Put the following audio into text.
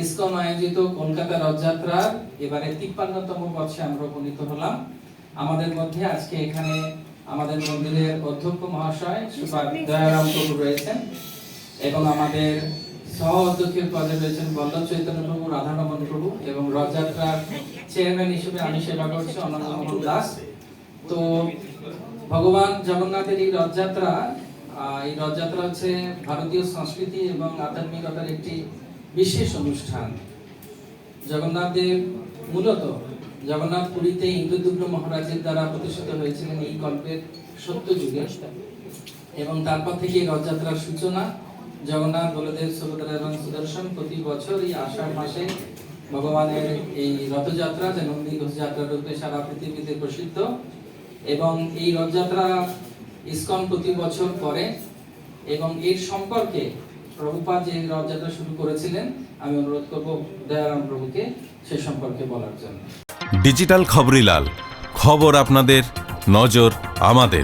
ISKCON আয়োজিত কলকাতা রথযাত্রার এবারে তিপ্পান্নতম বর্ষে আমরা উপনীত হলাম। আমাদের মধ্যে আজকে এখানে আমাদের মন্দিরের অধ্যক্ষ মহাশয় সুপার দয়ারাম প্রভু রয়েছেন এবং আমাদের সহ অধ্যক্ষের পদে রয়েছেন বল্লভ চৈতন্য প্রভু, রাধারমন প্রভু এবং রথযাত্রার চেয়ারম্যান হিসেবে আমি সেবা করছি অনন্ত দাস। তো ভগবান জগন্নাথের এই রথযাত্রা এই রথযাত্রা হচ্ছে ভারতীয় সংস্কৃতি এবং আধ্যাত্মিকতার একটি বিশেষ অনুষ্ঠান। জগন্নাথ দেব মূলত জগন্নাথ পুরীতে ইন্দ্রদুগ্ন মহারাজের দ্বারা প্রতিষ্ঠিত হয়েছিলেন এই গল্পের সত্য যুগে এবং তারপর থেকে রথযাত্রার সূচনা, জগন্নাথ বলদেব সুভদ্রা এবং সুদর্শন প্রতি বছর এই আষাঢ় মাসে ভগবানের এই রথযাত্রা যে নন্দী ঘোষযাত্রা রূপে সারা পৃথিবীতে প্রসিদ্ধ। এবং এই রথযাত্রা ইসকন প্রতি বছর করে এবং এর সম্পর্কে প্রভুপাদ যে রথযাত্রা শুরু করেছিলেন, আমি অনুরোধ করব দয়ারাম প্রভুকে সে সম্পর্কে বলার জন্য। ডিজিটাল খবরিলাল, খবর আপনাদের, নজর আমাদের।